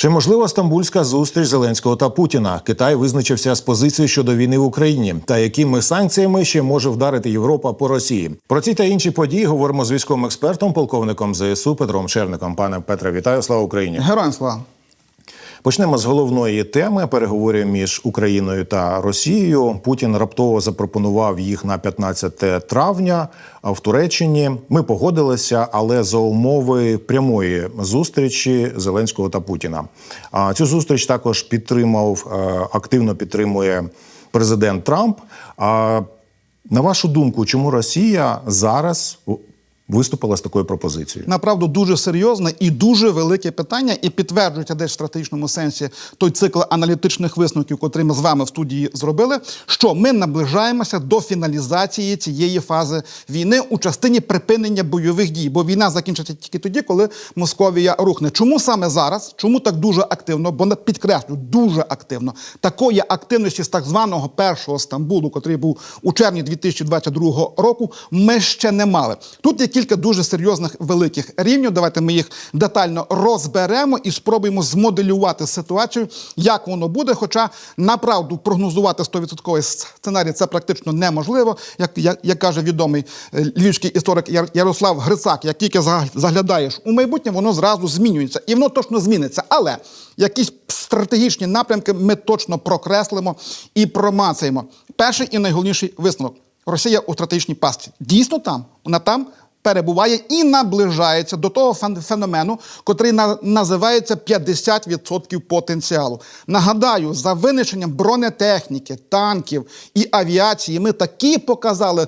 Чи можлива стамбульська зустріч Зеленського та Путіна? Китай визначився з позицією щодо війни в Україні та якими санкціями ще може вдарити Європа по Росії? Про ці та інші події говоримо з військовим експертом, полковником ЗСУ Петром Черником. Пане Петре, вітаю! Слава Україні! Героям слава. Почнемо з головної теми переговорів між Україною та Росією. Путін раптово запропонував їх на 15 травня в Туреччині. Ми погодилися, але за умови прямої зустрічі Зеленського та Путіна. А цю зустріч також підтримав е, активно підтримує президент Трамп. На вашу думку, чому Росія зараз виступила з такою пропозицією? Направду дуже серйозне і дуже велике питання, і підтверджується десь в стратегічному сенсі той цикл аналітичних висновків, котрий ми з вами в студії зробили. Що ми наближаємося до фіналізації цієї фази війни у частині припинення бойових дій, бо війна закінчиться тільки тоді, коли Московія рухне. Чому саме зараз? Чому так дуже активно? Бо підкреслю, дуже активно такої активності з так званого першого Стамбулу, котрий був у червні 2022 року, ми ще не мали. Тут є кілька дуже серйозних великих рівнів. Давайте ми їх детально розберемо і спробуємо змоделювати ситуацію, як воно буде. Хоча направду прогнозувати 100% сценарій це практично неможливо, як, як, як каже відомий е, львівський історик Ярослав Грицак. Як тільки заглядаєш у майбутнє, воно зразу змінюється, і воно точно зміниться. Але якісь стратегічні напрямки ми точно прокреслимо і промацаємо. Перший і найголовніший висновок. Росія у стратегічній пастці. Дійсно там, вона там перебуває і наближається до того фен- феномену, котрий називається 50% потенціалу. Нагадаю, за винищенням бронетехніки, танків і авіації ми такі показали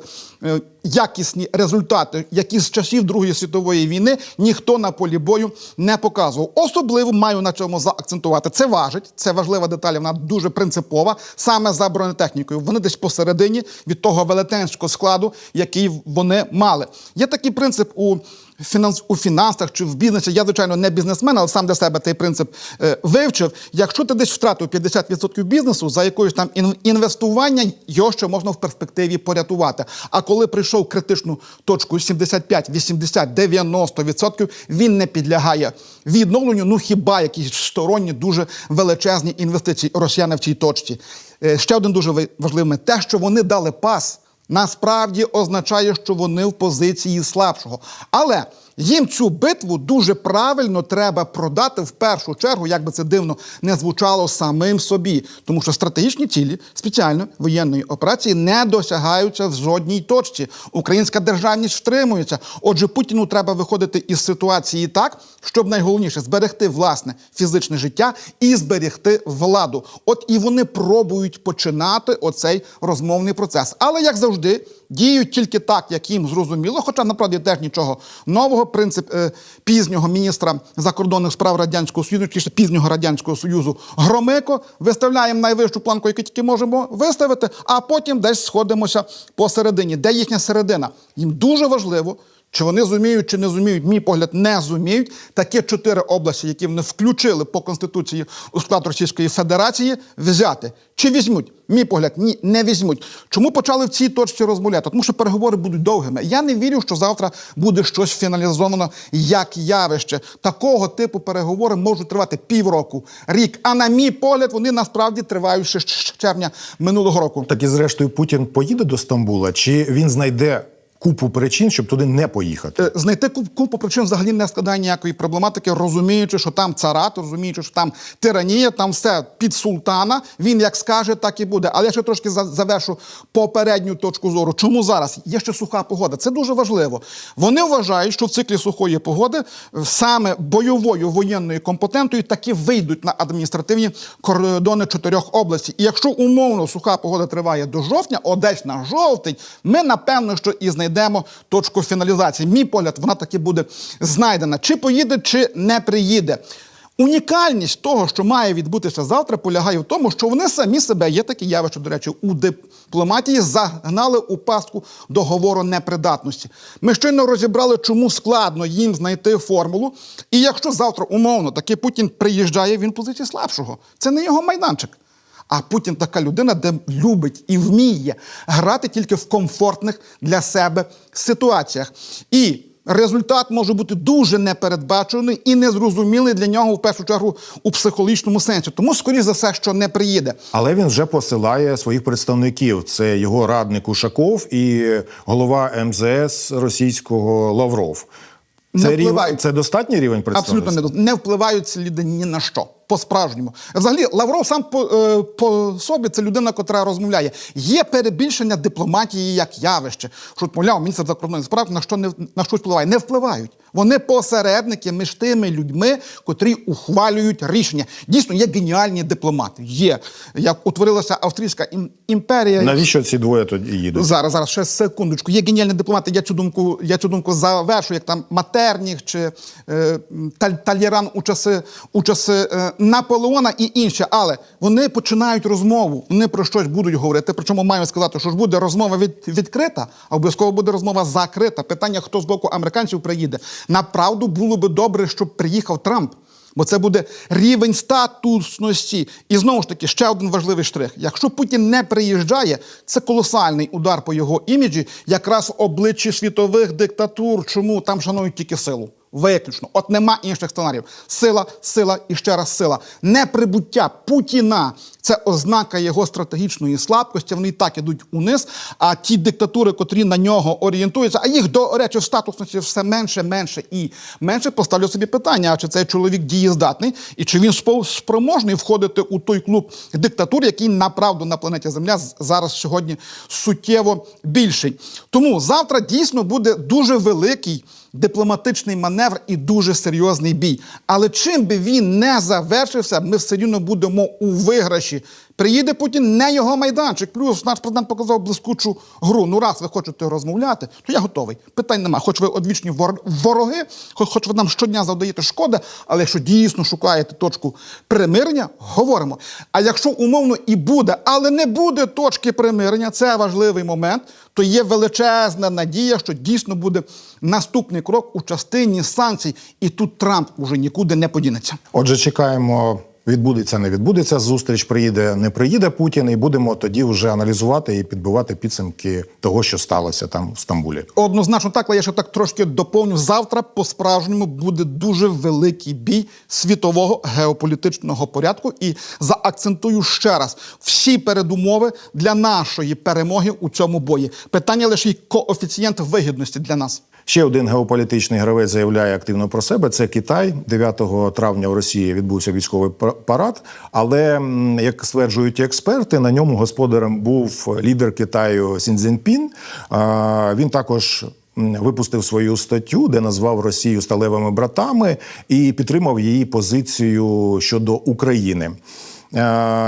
якісні результати, які з часів Другої світової війни ніхто на полі бою не показував. Особливо маю на чому заакцентувати. Це важить, це важлива деталь, вона дуже принципова, саме за бронетехнікою. Вони десь посередині від того велетенського складу, який вони мали. Є такий принцип у фінанс у фінансах чи в бізнесі. Я, звичайно, не бізнесмен, але сам для себе цей принцип е, вивчив. Якщо ти десь втратив 50% бізнесу за якоюсь там інвестування, його ще можна в перспективі порятувати. А коли прийшов критичну точку 75, 80, 90%, він не підлягає відновленню. Ну хіба якісь сторонні дуже величезні інвестиції росіяни в цій точці. Е, ще один дуже ви- важливий те, що вони дали пас насправді означає, що вони в позиції слабшого. Але їм цю битву дуже правильно треба продати в першу чергу, як би це дивно не звучало самим собі, тому що стратегічні цілі спеціальної воєнної операції не досягаються в жодній точці. Українська державність втримується. Отже, Путіну треба виходити із ситуації так, щоб найголовніше зберегти власне фізичне життя і зберегти владу. От і вони пробують починати оцей розмовний процес. Але як завжди, діють тільки так, як їм зрозуміло. Хоча насправді теж нічого нового. Принцип е, пізнього міністра закордонних справ радянського союзу, чи пізнього радянського союзу Громико. Виставляємо найвищу планку, яку тільки можемо виставити, а потім десь сходимося посередині. Де їхня середина? Їм дуже важливо. Чи вони зуміють, чи не зуміють, мій погляд, не зуміють. Такі чотири області, які вони включили по конституції у склад Російської Федерації, взяти. Чи візьмуть? Мій погляд, ні, не візьмуть. Чому почали в цій точці розмовляти? Тому що переговори будуть довгими. Я не вірю, що завтра буде щось фіналізовано як явище. Такого типу переговори можуть тривати півроку, рік. А на мій погляд, вони насправді тривають ще з червня минулого року. Так і зрештою Путін поїде до Стамбула, чи він знайде купу причин, щоб туди не поїхати? Е, знайти куп- купу причин взагалі не складає ніякої проблематики, розуміючи, що там царат, розуміючи, що там тиранія, там все під султана. Він як скаже, так і буде. Але я ще трошки завершу попередню точку зору. Чому зараз є ще суха погода? Це дуже важливо. Вони вважають, що в циклі сухої погоди е, саме бойовою воєнною компетентою таки вийдуть на адміністративні кордони чотирьох областей. І якщо умовно суха погода триває до жовтня, о, десь на жовтень, ми напевно, що і знайдемо точку фіналізації. Мій погляд, вона таки буде знайдена. Чи поїде, чи не приїде. Унікальність того, що має відбутися завтра, полягає в тому, що вони самі себе є такі явища, до речі, у дипломатії загнали у пастку договору непридатності. Ми щойно розібрали, чому складно їм знайти формулу. І якщо завтра умовно таки Путін приїжджає, він в позиції слабшого. Це не його майданчик. А Путін така людина, де любить і вміє грати тільки в комфортних для себе ситуаціях. І результат може бути дуже непередбачений і незрозумілий для нього в першу чергу у психологічному сенсі. Тому, скоріш за все, що не приїде. Але він вже посилає своїх представників. Це його радник Ушаков і голова МЗС російського Лавров. Не Це, рів... це достатній рівень представництва? Абсолютно не, не впливають ці люди ні на що. По-справжньому. Взагалі, Лавров сам по, е, по собі це людина, котра розмовляє. Є перебільшення дипломатії як явище. Що, мовляв, міністр закордонних справ на що не на що впливає. Не впливають. Вони посередники між тими людьми, котрі ухвалюють рішення. Дійсно, є геніальні дипломати. Є. Як утворилася Австрійська ім- імперія. Навіщо ці двоє тоді їдуть? Зараз, зараз, ще секундочку. Є геніальні дипломати. Я цю думку, я цю думку завершу, як там Матерніх чи е, Тальєран у часи, у часи е, Наполеона і інше. Але вони починають розмову, вони про щось будуть говорити. Причому маю сказати, що ж буде розмова від, відкрита, а обов'язково буде розмова закрита. Питання, хто з боку американців приїде. Направду було би добре, щоб приїхав Трамп. Бо це буде рівень статусності. І знову ж таки, ще один важливий штрих. Якщо Путін не приїжджає, це колосальний удар по його іміджі, якраз обличчі світових диктатур. Чому там шанують тільки силу? Виключно. От нема інших сценаріїв. Сила, сила і ще раз сила. Неприбуття Путіна це ознака його стратегічної слабкості. Вони і так ідуть униз. А ті диктатури, котрі на нього орієнтуються, а їх, до речі, в статусності все менше, менше і менше. Поставлю собі питання: а чи цей чоловік дієздатний, і чи він спроможний входити у той клуб диктатур, який направду на планеті Земля зараз сьогодні суттєво більший. Тому завтра дійсно буде дуже великий дипломатичний маневр і дуже серйозний бій. Але чим би він не завершився, ми все рівно будемо у виграші. Приїде Путін, не його майданчик. Плюс наш президент показав блискучу гру. Ну, раз ви хочете розмовляти, то я готовий. Питань нема. Хоч ви одвічні вор- вороги, хоч ви нам щодня завдаєте шкоди, але якщо дійсно шукаєте точку примирення, говоримо. А якщо умовно і буде, але не буде точки примирення, це важливий момент, то є величезна надія, що дійсно буде наступний крок у частині санкцій, і тут Трамп уже нікуди не подінеться. Отже, чекаємо. Відбудеться, не відбудеться зустріч, приїде, не приїде Путін, і будемо тоді вже аналізувати і підбивати підсумки того, що сталося там в Стамбулі. Однозначно так, але я ще так трошки доповню. Завтра по-справжньому буде дуже великий бій світового геополітичного порядку. І заакцентую ще раз: всі передумови для нашої перемоги у цьому бої. Питання лише й коефіцієнт вигідності для нас. Ще один геополітичний гравець заявляє активно про себе. Це Китай. 9 травня в Росії відбувся військовий пар- парад. Але як стверджують експерти, на ньому господарем був лідер Китаю Сіньцзінпін. А, Він також. Випустив свою статтю, де назвав Росію сталевими братами і підтримав її позицію щодо України.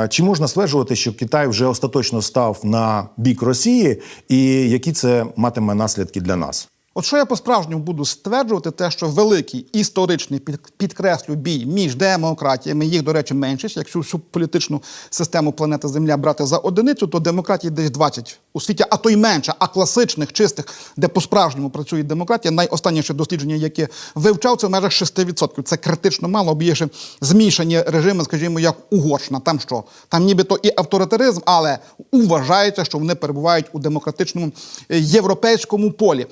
Чи можна стверджувати, що Китай вже остаточно став на бік Росії, і які це матиме наслідки для нас? От що я по-справжньому буду стверджувати, те, що великий історичний під- підкреслю бій між демократіями, їх, до речі, меншість. Якщо всю політичну систему планети Земля брати за одиницю, то демократії десь 20 у світі, а то й менше. А класичних, чистих, де по-справжньому працює демократія, найостанніше дослідження, яке вивчав, це в межах 6%. Це критично мало, бо є ще змішані режими, скажімо, як Угорщина. Там що? Там нібито і авторитаризм, але вважається, що вони перебувають у демократичному е, європейському полі.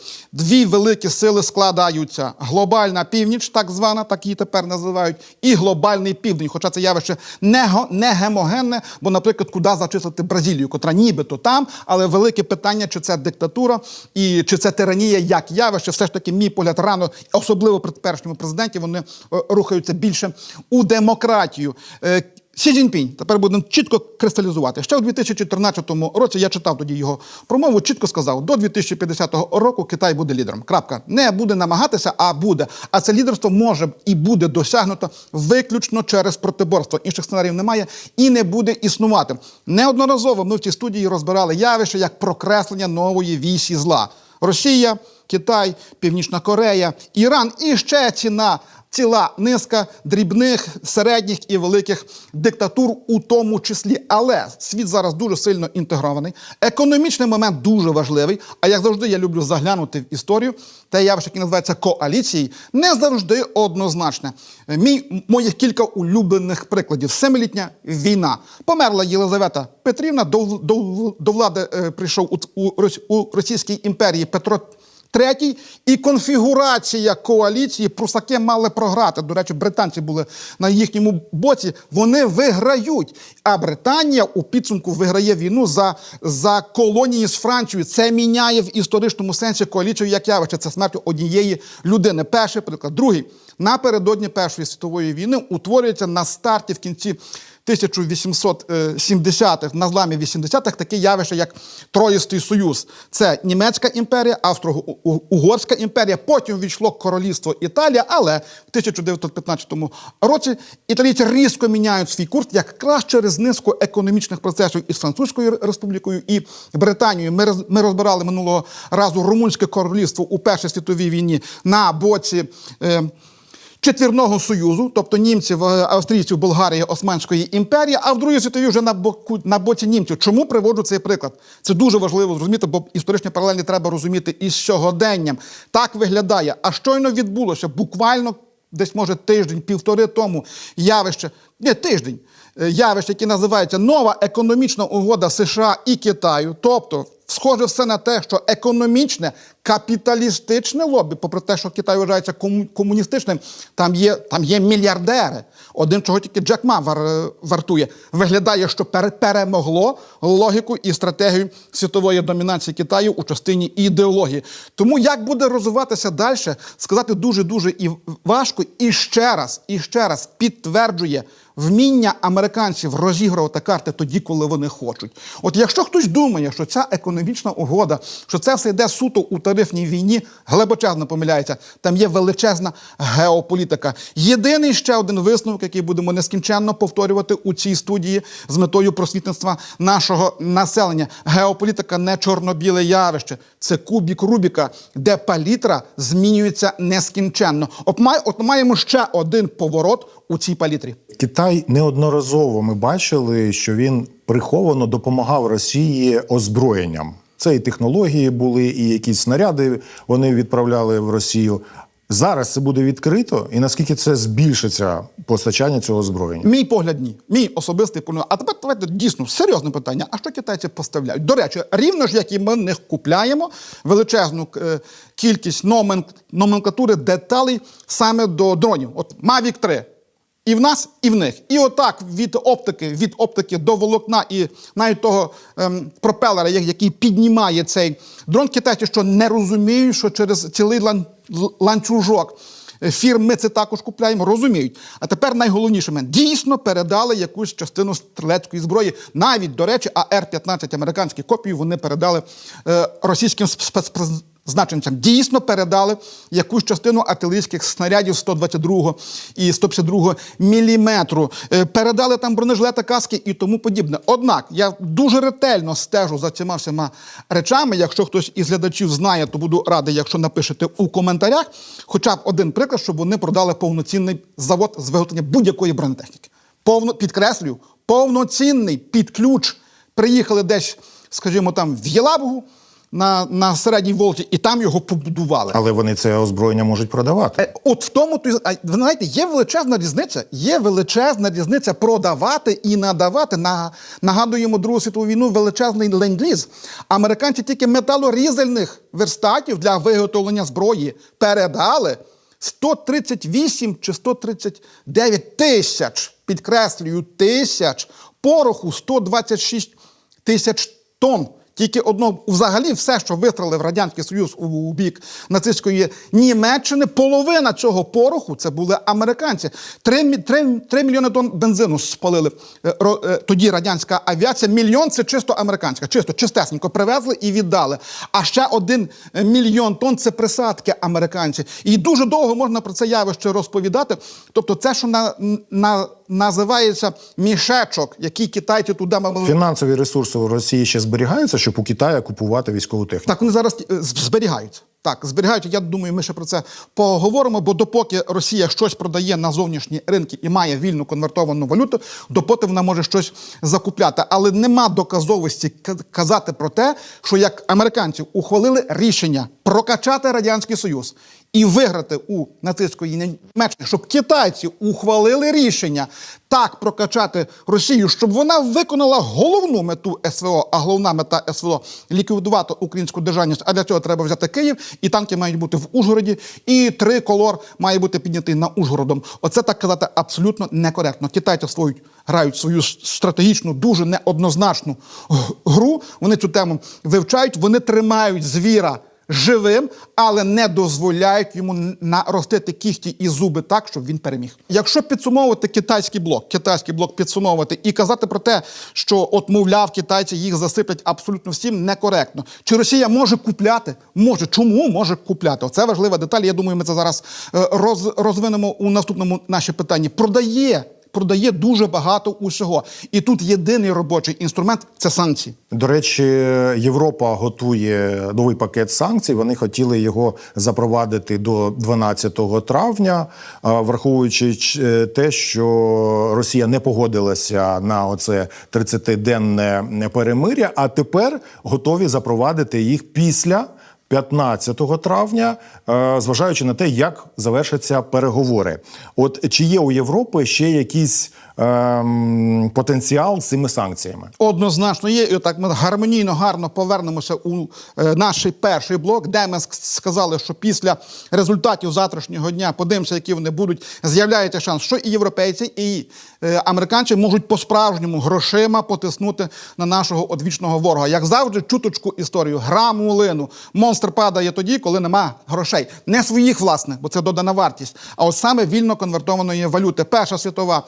Дві великі сили складаються: глобальна північ, так звана, так її тепер називають, і глобальний південь. Хоча це явище не, не гемогенне, бо, наприклад, куди зачислити Бразилію, котра нібито там, але велике питання, чи це диктатура і чи це тиранія як явище, все ж таки, мій погляд рано, особливо при теперішньому президенті, вони е, рухаються більше у демократію. Сі Цзіньпінь, тепер будемо чітко кристалізувати. Ще у 2014 році я читав тоді його промову, чітко сказав, до 2050 року Китай буде лідером. Крапка. Не буде намагатися, а буде. А це лідерство може і буде досягнуто виключно через протиборство. Інших сценаріїв немає і не буде існувати. Неодноразово ми в цій студії розбирали явище як прокреслення нової вісі зла. Росія, Китай, Північна Корея, Іран і ще ціна ціла низка дрібних, середніх і великих диктатур у тому числі. Але світ зараз дуже сильно інтегрований. Економічний момент дуже важливий. А як завжди, я люблю заглянути в історію. Те явище, яке називається коаліції, не завжди однозначне. Мій моїх кілька улюблених прикладів: семилітня війна. Померла Єлизавета Петрівна. До, до, до влади е, прийшов у, у, у Російській імперії Петро Третій і конфігурація коаліції прусаки мали програти. До речі, британці були на їхньому боці. Вони виграють. А Британія у підсумку виграє війну за, за колонії з Францією. Це міняє в історичному сенсі коаліцію як явище. Це смерть однієї людини. Перший приклад. Другий напередодні Першої світової війни утворюється на старті в кінці 1870-х, на зламі 80-х таке явище, як Троїстий Союз. Це Німецька імперія, Австро-Угорська імперія. Потім війшло королівство Італія, але в 1915 році італійці різко міняють свій курс якраз через низку економічних процесів із Французькою республікою і Британією. Ми, ми розбирали минулого разу Румунське королівство у Першій світовій війні на боці. Е, Четвірного союзу, тобто німців, е, австрійців, Болгарії, Османської імперії, а в Другій світовій вже на боку на боці німців. Чому приводжу цей приклад? Це дуже важливо зрозуміти, бо історичні паралелі треба розуміти із сьогоденням. Так виглядає. А щойно відбулося буквально десь може тиждень, півтори тому явище, не тиждень, е, явище, яке називається нова економічна угода США і Китаю. Тобто, схоже все на те, що економічне капіталістичне лобі, попри те, що Китай вважається кому- комуністичним, там є, там є мільярдери. Один, чого тільки Джек Ма вар, вартує, виглядає, що пере- перемогло логіку і стратегію світової домінації Китаю у частині ідеології. Тому як буде розвиватися далі, сказати дуже дуже і важко. І ще раз, і ще раз підтверджує вміння американців розігрувати карти тоді, коли вони хочуть. От якщо хтось думає, що ця економічна угода, що це все йде суто у тарифній війні, глибочезно помиляється. Там є величезна геополітика. Єдиний ще один висновок, який будемо нескінченно повторювати у цій студії з метою просвітництва нашого населення. Геополітика не чорно-біле явище, це кубік Рубіка, де палітра змінюється нескінченно. От, маємо ще один поворот у цій палітрі. Китай неодноразово ми бачили, що він приховано допомагав Росії озброєнням. Це і технології були, і якісь снаряди вони відправляли в Росію. Зараз це буде відкрито, і наскільки це збільшиться постачання цього озброєння? Мій погляд ні. Мій особистий погляд. А тепер давайте дійсно серйозне питання. А що китайці поставляють? До речі, рівно ж як і ми них купляємо величезну е, кількість номен, номенклатури деталей саме до дронів. От Mavic 3. І в нас, і в них. І отак від оптики, від оптики до волокна, і навіть того ем, пропелера, який піднімає цей дрон, китайці, що не розуміють, що через цілий лан, ланцюжок фірм ми це також купляємо, розуміють. А тепер найголовніше момент. Дійсно передали якусь частину стрілецької зброї. Навіть, до речі, АР-15 американські копії вони передали е, російським спецпризначенцям. Значенцям дійсно передали якусь частину артилерійських снарядів 122 і 152 міліметру. Е, Передали там бронежилети, каски і тому подібне. Однак я дуже ретельно стежу за цими всіма речами. Якщо хтось із глядачів знає, то буду радий, якщо напишете у коментарях хоча б один приклад, щоб вони продали повноцінний завод з виготовлення будь-якої бронетехніки. Повно підкреслюю, повноцінний під ключ. Приїхали десь, скажімо, там в Єлабугу на, на середній волті, і там його побудували. Але вони це озброєння можуть продавати. Е, От в тому то ви знаєте, є величезна різниця. Є величезна різниця продавати і надавати. На нагадуємо Другу світову війну величезний ленд-ліз. Американці тільки металорізальних верстатів для виготовлення зброї передали 138 чи 139 тисяч, підкреслюю, тисяч пороху 126 тисяч тонн. Тільки одно, взагалі, все, що вистрелив Радянський Союз у, бік нацистської Німеччини, половина цього пороху це були американці. Три, мі- три, три мільйони тонн бензину спалили е, е, тоді радянська авіація. Мільйон це чисто американська, чисто чистесенько привезли і віддали. А ще один е, мільйон тонн це присадки американці. І дуже довго можна про це явище розповідати. Тобто, це, що на, на, називається мішечок, який китайці туди мали. Фінансові ресурси у Росії ще зберігаються, щоб у Китаю купувати військову техніку. Так, вони зараз зберігають. Так, зберігають. Я думаю, ми ще про це поговоримо. Бо допоки Росія щось продає на зовнішні ринки і має вільну конвертовану валюту, допоки вона може щось закупляти. Але нема доказовості казати про те, що як американці ухвалили рішення прокачати радянський союз і виграти у нацистської Німеччини, щоб китайці ухвалили рішення так прокачати Росію, щоб вона виконала головну мету СВО, а головна мета СВО ліквідувати українську державність. А для цього треба взяти Київ, і танки мають бути в Ужгороді, і триколор має бути піднятий на Ужгородом. Оце так казати абсолютно некоректно. Китайці свою грають свою стратегічну, дуже неоднозначну гру. Вони цю тему вивчають, вони тримають звіра живим, але не дозволяють йому наростити кіхті і зуби так, щоб він переміг. Якщо підсумовувати китайський блок, китайський блок підсумовувати і казати про те, що от мовляв, китайці їх засиплять абсолютно всім, некоректно. Чи Росія може купляти? Може, чому може купляти? Оце важлива деталь. Я думаю, ми це зараз е, роз, розвинемо у наступному наші питанні. Продає. Продає дуже багато усього, і тут єдиний робочий інструмент це санкції. До речі, Європа готує новий пакет санкцій. Вони хотіли його запровадити до 12 травня, враховуючи е, те, що Росія не погодилася на оце 30-денне перемиря, а тепер готові запровадити їх після. 15 травня, е, зважаючи на те, як завершаться переговори, от чи є у Європи ще якийсь ем, потенціал з цими санкціями? Однозначно є, і так ми гармонійно, гарно повернемося у е, наш перший блок, де ми сказали, що після результатів завтрашнього дня подивимося, які вони будуть. З'являється шанс, що і європейці, і е, американці можуть по-справжньому грошима потиснути на нашого одвічного ворога. Як завжди, чуточку історію, граму лину. Монстр падає тоді, коли нема грошей. Не своїх власних, бо це додана вартість, а от саме вільно конвертованої валюти. Перша світова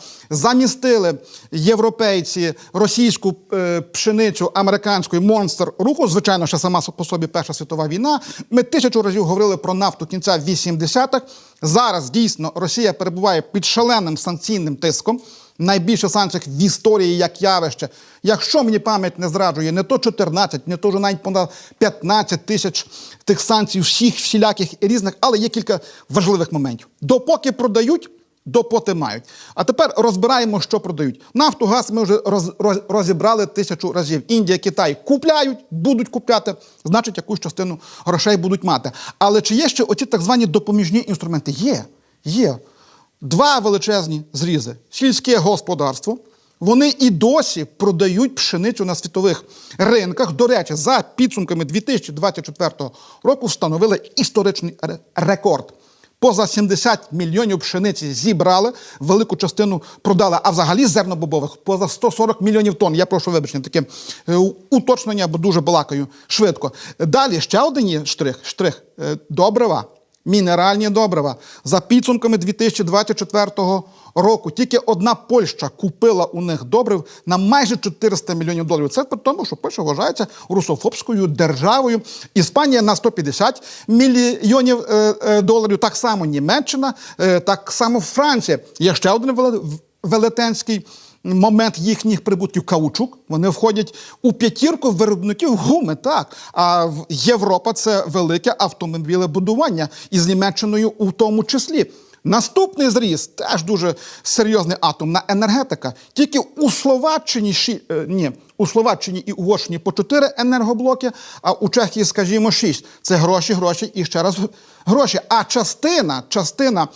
замістили європейці російську е, пшеницю американською монстр руху. Звичайно, ще сама по собі Перша світова війна. Ми тисячу разів говорили про нафту кінця 80-х. Зараз дійсно Росія перебуває під шаленим санкційним тиском. Найбільше санкцій в історії як явище. Якщо мені пам'ять не зраджує, не то 14, не то вже навіть понад 15 тисяч тих санкцій, всіх всіляких і різних, але є кілька важливих моментів. Допоки продають, допоти мають. А тепер розбираємо, що продають. Нафту, газ ми вже роз, роз, розібрали тисячу разів. Індія, Китай купляють, будуть купляти, значить, якусь частину грошей будуть мати. Але чи є ще оці так звані допоміжні інструменти? Є. Є. Два величезні зрізи: сільське господарство. Вони і досі продають пшеницю на світових ринках. До речі, за підсумками 2024 року встановили історичний рекорд. Поза 70 мільйонів пшениці зібрали, велику частину продали, а взагалі зернобобових поза 140 мільйонів тонн. Я прошу вибачення, таке е, уточнення, бо дуже балакаю швидко. Далі ще один є штрих, штрих е, добрива мінеральні добрива. За підсумками 2024 року тільки одна Польща купила у них добрив на майже 400 мільйонів доларів. Це при тому, що Польща вважається русофобською державою. Іспанія на 150 мільйонів е, е, доларів. Так само Німеччина, е, так само Франція. Є ще один веле- велетенський момент їхніх прибутків каучук. Вони входять у п'ятірку виробників гуми. Так а Європа це велике автомобілебудування із Німеччиною у тому числі. Наступний зріз теж дуже серйозний атомна енергетика. Тільки у Словаччині ші, е, ні, у Словаччині і Угорщині по чотири енергоблоки, а у Чехії, скажімо, шість. Це гроші, гроші і ще раз гроші. А частина, частина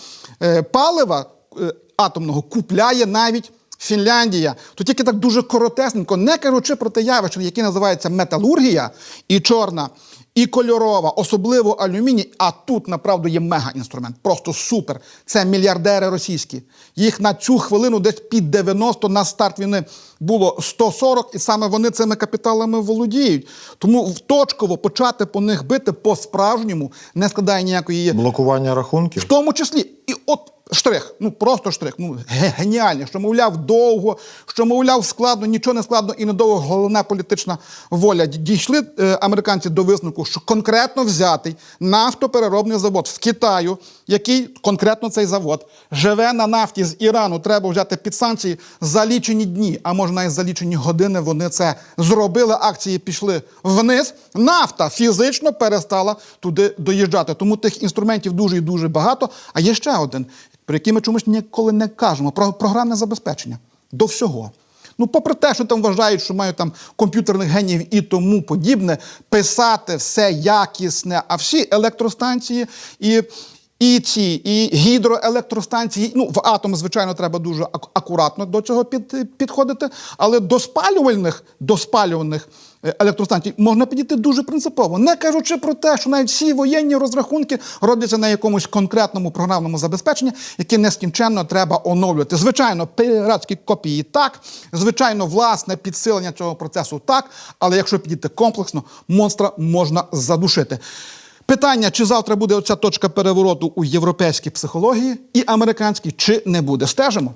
е, палива е, атомного купляє навіть. Фінляндія, то тільки так дуже коротесненько, не кажучи про те явище, яке називається металургія, і чорна, і кольорова, особливо алюміній. А тут направду є мега-інструмент, просто супер. Це мільярдери російські. Їх на цю хвилину десь під 90 на старт війни було 140, і саме вони цими капіталами володіють. Тому точково почати по них бити по-справжньому не складає ніякої Блокування рахунків. в тому числі, і от штрих, ну просто штрих, ну ге- геніальний, що мовляв довго, що мовляв складно, нічого не складно і недовго. Головна політична воля. Дійшли е, американці до висновку, що конкретно взятий нафтопереробний завод в Китаю, який конкретно цей завод живе на нафті з Ірану. Треба взяти під санкції за лічені дні, а може навіть за лічені години. Вони це зробили. Акції пішли вниз. Нафта фізично перестала туди доїжджати. Тому тих інструментів дуже і дуже багато. А є ще один, про які ми чомусь ніколи не кажемо: про програмне забезпечення до всього. Ну, попри те, що там вважають, що мають там комп'ютерних генів і тому подібне, писати все якісне, а всі електростанції і. І ці, і гідроелектростанції. Ну, в атом, звичайно, треба дуже ак- акуратно до цього під, підходити. Але до спалювальних, до спалювальних е, електростанцій можна підійти дуже принципово. Не кажучи про те, що навіть всі воєнні розрахунки робляться на якомусь конкретному програмному забезпеченні, яке нескінченно треба оновлювати. Звичайно, піратські копії так, звичайно, власне підсилення цього процесу так. Але якщо підійти комплексно, монстра можна задушити. Питання, чи завтра буде оця точка перевороту у європейській психології і американській, чи не буде. Стежимо.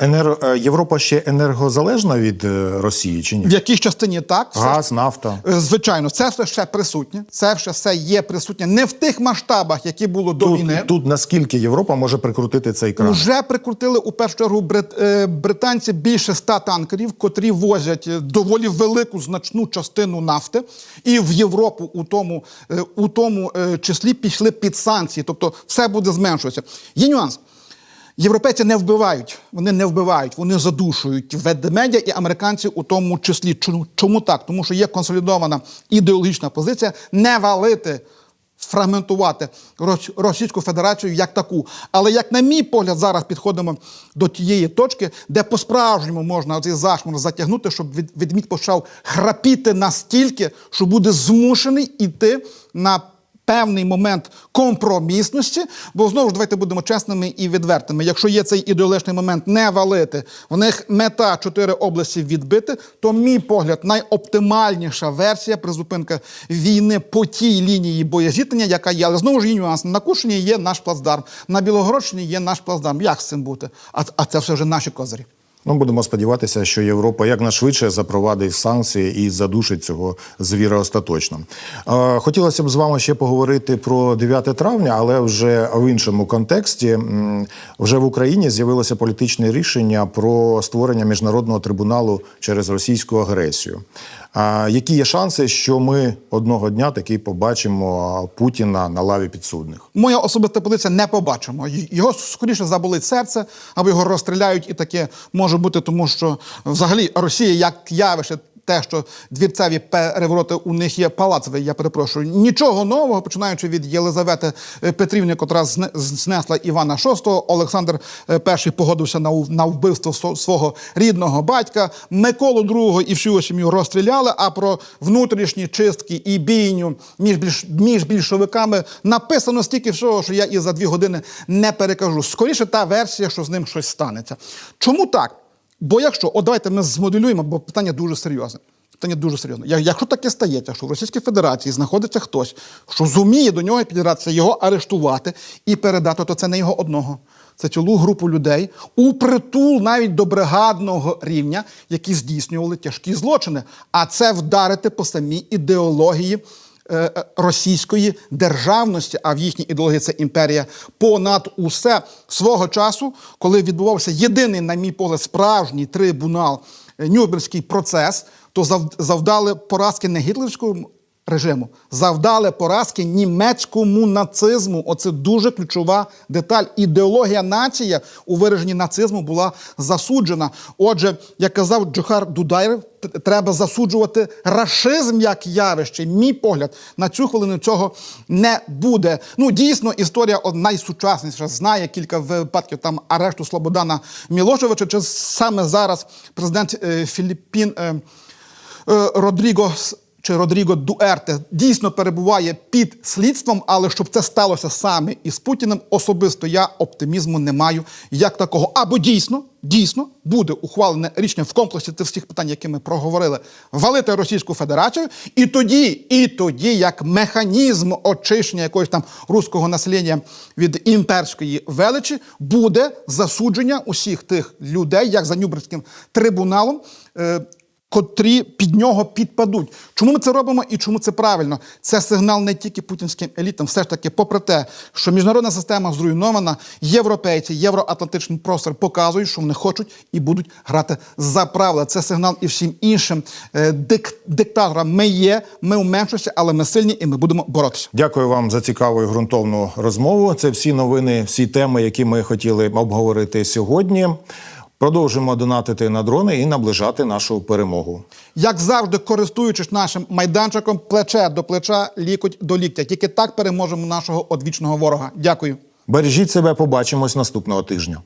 Енер... е, Європа ще енергозалежна від е, Росії чи ні? В якійсь частині так. все Газ, нафта. Е, Звичайно, це все ще присутнє. Це ще все є присутнє не в тих масштабах, які було до війни. Тут, тут наскільки Європа може прикрутити цей кран? Уже прикрутили у першу чергу брит, британці більше ста танкерів, котрі возять доволі велику значну частину нафти, і в Європу у тому, у тому числі пішли під санкції. Тобто все буде зменшуватися. Є нюанс. Європейці не вбивають, вони не вбивають, вони задушують ведмедя і американці у тому числі. Чому, чому так? Тому що є консолідована ідеологічна позиція не валити, фрагментувати Рос- Російську Федерацію як таку. Але як на мій погляд, зараз підходимо до тієї точки, де по-справжньому можна цей зашмор затягнути, щоб ведмідь почав храпіти настільки, що буде змушений іти на певний момент компромісності, бо знову ж давайте будемо чесними і відвертими. Якщо є цей ідеологічний момент не валити, в них мета чотири області відбити, то мій погляд, найоптимальніша версія призупинка війни по тій лінії боєзіткнення, яка є. Але знову ж є нюанс. На Кушині є наш плацдарм, на Білогородщині є наш плацдарм. Як з цим бути? А, а це все вже наші козирі. Ну, будемо сподіватися, що Європа якнайшвидше запровадить санкції і задушить цього звіра остаточно. Хотілося б з вами ще поговорити про 9 травня, але вже в іншому контексті. Вже в Україні з'явилося політичне рішення про створення міжнародного трибуналу через російську агресію. Які є шанси, що ми одного дня таки побачимо Путіна на лаві підсудних? Моя особиста позиція не побачимо. Його скоріше заболить серце, або його розстріляють, і таке може бути, тому що взагалі Росія як явище. Те, що двірцеві перевороти у них є палацові, я перепрошую. Нічого нового, починаючи від Єлизавети е, Петрівни, котра знесла Івана VI, Олександр е, І погодився на, вбивство свого рідного батька, Миколу II і всю сім'ю розстріляли. А про внутрішні чистки і бійню між, більш, між більшовиками написано стільки всього, що я і за дві години не перекажу. Скоріше та версія, що з ним щось станеться. Чому так? Бо якщо, от давайте ми змоделюємо, бо питання дуже серйозне. Питання дуже серйозне. Якщо таке стається, що в Російській Федерації знаходиться хтось, що зуміє до нього підібратися, його арештувати і передати, то це не його одного. Це цілу групу людей у притул навіть до бригадного рівня, які здійснювали тяжкі злочини. А це вдарити по самій ідеології російської державності, а в їхній ідеології це імперія понад усе свого часу, коли відбувався єдиний, на мій погляд, справжній трибунал е, Нюрнберзький процес, то зав- завдали поразки не гітлерському режиму, завдали поразки німецькому нацизму. Оце дуже ключова деталь. Ідеологія нація у вираженні нацизму була засуджена. Отже, як казав Джохар Дудаєв, треба засуджувати рашизм як явище. Мій погляд на цю хвилину цього не буде. Ну дійсно, історія найсучасніша знає кілька випадків там арешту Слободана Мілошевича. Чи саме зараз президент е, Філіппін. Е, е, Родріго чи Родріго Дуерте дійсно перебуває під слідством, але щоб це сталося саме із Путіним, особисто я оптимізму не маю як такого. Або дійсно, дійсно буде ухвалене рішення в комплексі тих всіх питань, які ми проговорили, валити Російську Федерацію, і тоді, і тоді, як механізм очищення якогось там руського населення від імперської величі, буде засудження усіх тих людей, як за Нюрнберзьким трибуналом. Котрі під нього підпадуть. Чому ми це робимо і чому це правильно? Це сигнал не тільки путінським елітам, все ж таки, попри те, що міжнародна система зруйнована, європейці, євроатлантичний простір показують, що вони хочуть і будуть грати за правила. Це сигнал і всім іншим е, дик- диктаторам. Ми є, ми у меншості, але ми сильні і ми будемо боротися. Дякую вам за цікаву і ґрунтовну розмову. Це всі новини, всі теми, які ми хотіли обговорити сьогодні. Продовжуємо донатити на дрони і наближати нашу перемогу. Як завжди, користуючись нашим майданчиком, плече до плеча, лікоть до ліктя. Тільки так переможемо нашого одвічного ворога. Дякую. Бережіть себе, побачимось наступного тижня.